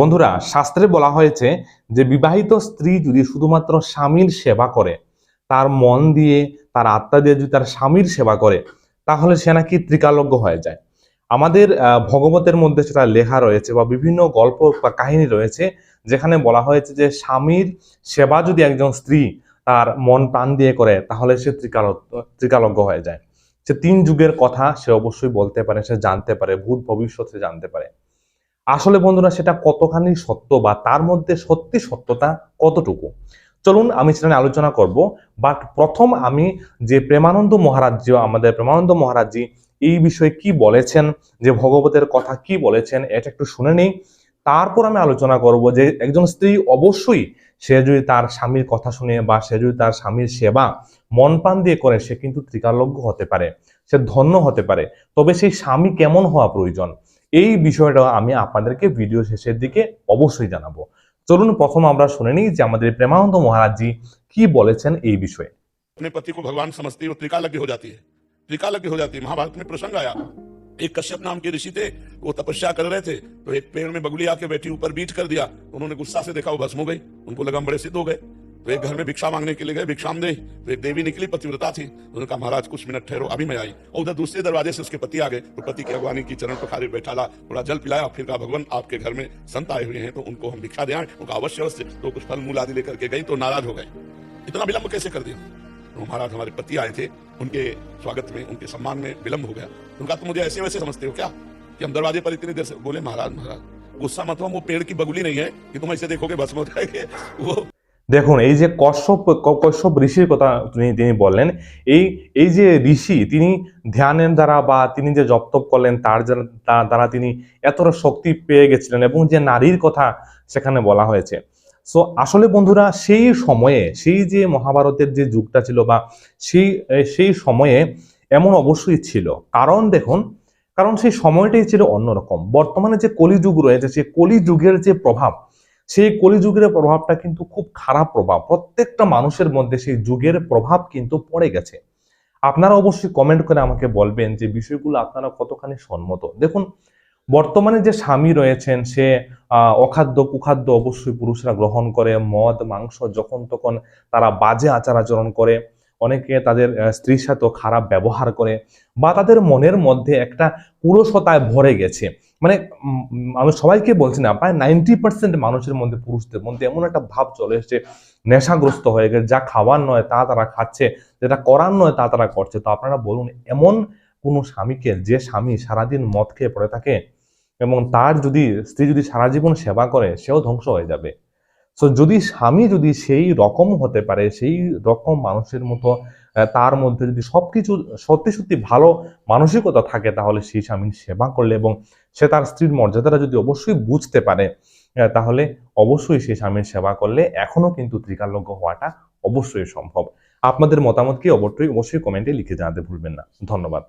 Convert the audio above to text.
বন্ধুরা, শাস্ত্রে বলা হয়েছে যে বিবাহিত স্ত্রী যদি শুধুমাত্র স্বামীর সেবা করে, তার মন দিয়ে, তার আত্মা দিয়ে যদি তার স্বামীর সেবা করে, তাহলে সে নাকি ত্রিকালজ্ঞ হয়ে যায়। আমাদের ভগবতের মধ্যে সেটা লেখা রয়েছে বা বিভিন্ন গল্প বা কাহিনী রয়েছে, যেখানে বলা হয়েছে যে স্বামীর সেবা যদি একজন স্ত্রী তার মন প্রাণ দিয়ে করে, তাহলে সে ত্রিকাল ত্রিকালজ্ঞ হয়ে যায়। সে তিন যুগের কথা সে অবশ্যই বলতে পারে, সে জানতে পারে, ভূত ভবিষ্যৎ সে জানতে পারে। আসলে বন্ধুরা, সেটা কতখানি সত্য বা তার মধ্যে সত্যি সত্যতা কতটুকু? চলুন, আমি সেটা নিয়ে আলোচনা করব। বাট প্রথম আমি যে প্রেমানন্দ মহারাজ্য আমাদের প্রেমানন্দ মহারাজজি এই বিষয়ে কি বলেছেন, যে ভগবতের কথা কি বলেছেন, এটা একটু শুনে নেই। তারপর আমি আলোচনা করব যে একজন স্ত্রী অবশ্যই সে যদি তার স্বামীর কথা শুনে বা সে যদি তার স্বামীর সেবা মন প্রাণ দিয়ে করে, সে কিন্তু ত্রিকালজ্ঞ হতে পারে, সে ধন্য হতে পারে। তবে সেই স্বামী কেমন হওয়া প্রয়োজন? এই বিষয়টা আমি আপনাদেরকে ভিডিও শেষের দিকে অবশ্যই জানাবো চলুন প্রথম আমরা শুনে নিই যে আমাদের প্রেমানন্দ মহারাজজি কি বলেছেন এই বিষয়ে अपने पति को भगवान समझती है वो त्रिकालज्ञ हो जाती है त्रिकालज्ञ हो जाती है महाभारत में प्रसंग आया एक कश्यप नाम के ऋषि थे वो तपस्या कर रहे थे तो एक पेड़ में बगुली आके बैठी ऊपर बीट कर दिया उन्होंने गुस्सा से देखा वो भस्म हो गई उनको लगा हम बड़े सिद्ध हो गए तो एक घर में भिक्षा मांगने के लिए गए, भिक्षा दे तो एक देवी निकली, पतिव्रता थी। उन्होंने कहा, महाराज, कुछ मिनट ठहरो, अभी मैं आई। और उधर दूसरे दरवाजे से उसके पति आ गए। तो पति की अगवानी की चरण पखारे बैठा ला थोड़ा जल पिलाया फिर कहा, भगवान, आपके घर में संत आए हुए हैं तो उनको हम भिक्षा दे, आए, उनका अवश्य अवश्य तो कुछ फल, मूल आदि लेकर के गई तो नाराज़ हो गए। इतना विलंब कैसे कर दिया? तो महाराज हमारे पति आए थे, उनके स्वागत में, उनके सम्मान में विलंब हो गया। उनका तो मुझे ऐसे वैसे समझते हो क्या? कि हम दरवाजे पर इतनी देर से बोले, महाराज महाराज, गुस्सा मत हो, वो पेड़ की बगुली नहीं है कि तुम ऐसे देखोगे, भस्म हो जाएँगे। वो দেখুন, এই যে কশ্যপ কশ্যপ ঋষির কথা তিনি তিনি বললেন, এই এই যে ঋষি, তিনি ধ্যানের দ্বারা বা তিনি যে জপতপ করলেন, তার দ্বারা তিনি এতটা শক্তি পেয়ে গেছিলেন এবং যে নারীর কথা সেখানে বলা হয়েছে। সো আসলে বন্ধুরা, সেই সময়ে, সেই যে মহাভারতের যে যুগটা ছিল বা সেই সেই সময়ে এমন অবশ্যই ছিল। কারণ দেখুন, কারণ সেই সময়টাই ছিল অন্যরকম। বর্তমানে যে কলিযুগ রয়েছে, সেই কলিযুগের যে প্রভাব সেই কলিযুগের প্রভাবটা কিন্তু খুব খারাপ প্রভাব। প্রত্যেকটা মানুষের মধ্যে সেই যুগের প্রভাব কিন্তু পড়ে গেছে। আপনারা অবশ্যই কমেন্ট করে আমাকে বলবেন যে বিষয়গুলো আপনারা কতখানি সম্মত। দেখুন, বর্তমানে যে স্বামী রয়েছেন, সে অখাদ্য, কুখাদ্য অবশ্যই পুরুষরা গ্রহণ করে। মদ, মাংস যখন তখন তারা বাজে আচার আচরণ করে। অনেকে তাদের স্ত্রীর সাথেও খারাপ ব্যবহার করে বা তাদের মনের মধ্যে একটা পুরুষতায় ভরে গেছে। মানে আমি সবাইকে বলছি না, প্রায় নাইনটি পার্সেন্ট মানুষের মধ্যে পুরুষদের মধ্যে এমন একটা ভাব চলে এসেছে, নেশাগ্রস্ত হয়ে গেছে, যা খাওয়ার নয় তা তারা খাচ্ছে, যেটা করার নয় তা তারা করছে। তো আপনারা বলুন, এমন কোনো স্বামীকে যে স্বামী সারাদিন মদ খেয়ে পড়ে থাকে এবং তার যদি, স্ত্রী যদি সারা জীবন সেবা করে, সেও ধ্বংস হয়ে যাবে। সো যদি স্বামী যদি সেই রকম হতে পারে, সেই রকম মানুষের মতো তার মধ্যে যদি সবকিছু সত্যি সত্যি ভালো মানসিকতা থাকে, তাহলে সেই স্বামীর সেবা করলে এবং সে তার স্ত্রীর মর্যাদাটা যদি অবশ্যই বুঝতে পারে তাহলে অবশ্যই সেই স্বামীর সেবা করলে এখনও কিন্তু ত্রিকালজ্ঞ হওয়াটা অবশ্যই সম্ভব। আপনাদের মতামত কি অবশ্যই অবশ্যই কমেন্টে লিখে জানাতে ভুলবেন না। ধন্যবাদ।